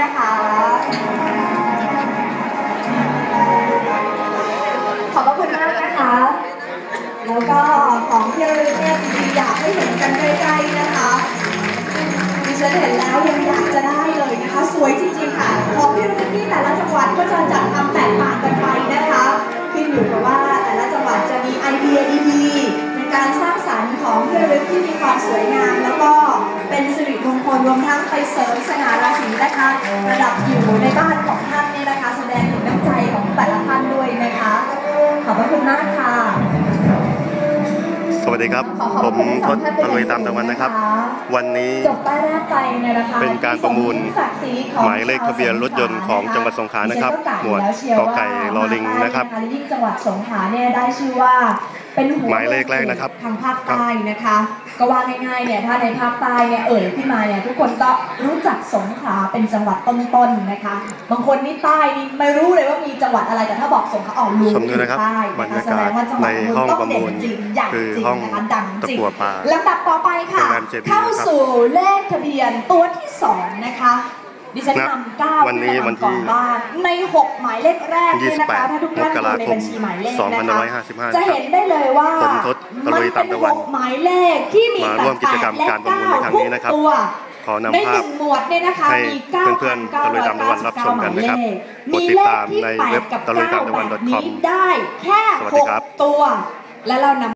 นะคะ ขอบพระคุณมากนะคะ แล้วก็ของที่ระลึกเนี่ยจริงๆอยากให้เห็นกันใกล้ๆนะคะดิฉันเห็นแล้วยังอยากจะได้เลยนะคะ สวยจริงๆค่ะ ของที่ระลึกที่แต่ละจังหวัดก็จะจัดทำแตกต่างกันไปนะคะขึ้นอยู่กับว่าแต่ละจังหวัดจะมีไอเดียดีๆในการสร้างสรรค์ของที่ระลึกที่มีความสวยงาม แล้วก็เป็นสิริมงคลรวมทั้งไปเสริมสง่ารา นะคะระดับอยู่ในบ้านของท่านเนี่ยนะคะ แสดงถึงน้ำใจของแต่ละท่านด้วยนะคะ ขอบพระคุณมากค่ะ สวัสดีครับ ขอขอบผมคุณทั้งทสอศงท่านเป็นตะลุยตามตะวันนะครับวันนี้ จบป้ายแรกไปในราคาเป็นการประมูลที่สศักดิ์ศรีของหมายเลขทะเบียนรถยนต์ของจังหวัดสงขลานะครับดิฉัก็กหมวดแล้วเชียกอไก่ว่าลอลิงนะครับและยิ่งจังหวัดสงขลาเนี่ยได้ชื่อว่า เป็นหัวหมายเลขแรกนะครับทางภาคใต้นะคะ ก็ว่าง่ายๆเนี่ยถ้าในภาคใต้เนี่ยเอ่ยขึ้นมาเนี่ยทุกคนก็รู้จักสงขลาเป็นจังหวัดต้นๆนะคะ บางคนนี่ใต้นี่ไม่รู้เลยว่ามีจังหวัดอะไรแต่ถ้าบอกสงขลาออกรู้ชมด้วยนะครับใต้บรรยากาศแสดงว่าจังหวัดในห้องประมูลต้เด่นจริงใหญ่คือจริงห้องนะคะดังจริงตะกั่วป่าลำดับต่อไปค่ะโรงแรม JB เข้านะครับสู่เลขทะเบียนตัวที่สองนะคะ ดิฉันณนำเก้าวันนี้ขึ้มาวันที่ก่อนบ้านในหกหมายเลขแรกเนี่ยนะคะ28ถ้าทุกท่านมกดูราในคมบัญชีหมายเลขนะคะ2555จะเห็นได้เลยว่าผมทศตะลุยตามตะวันมัเป็หกหมายเลขที่มีมาร่วมกิจกรรมการประมูลในครั้งนี้นะครับทุกตัวขอนำในหภาพนึ่งหมวดเนี่ยนะคะให้มี9เพื่อนๆตะลุยตามตะวันรับชมกันนะครับหมายเลขกดติดตามเลขที่ในแปดเว็บกับตะลุยตามตะวันเก้ .com นี้ได้แค่สวัสหดีกครับตัวและเรานำ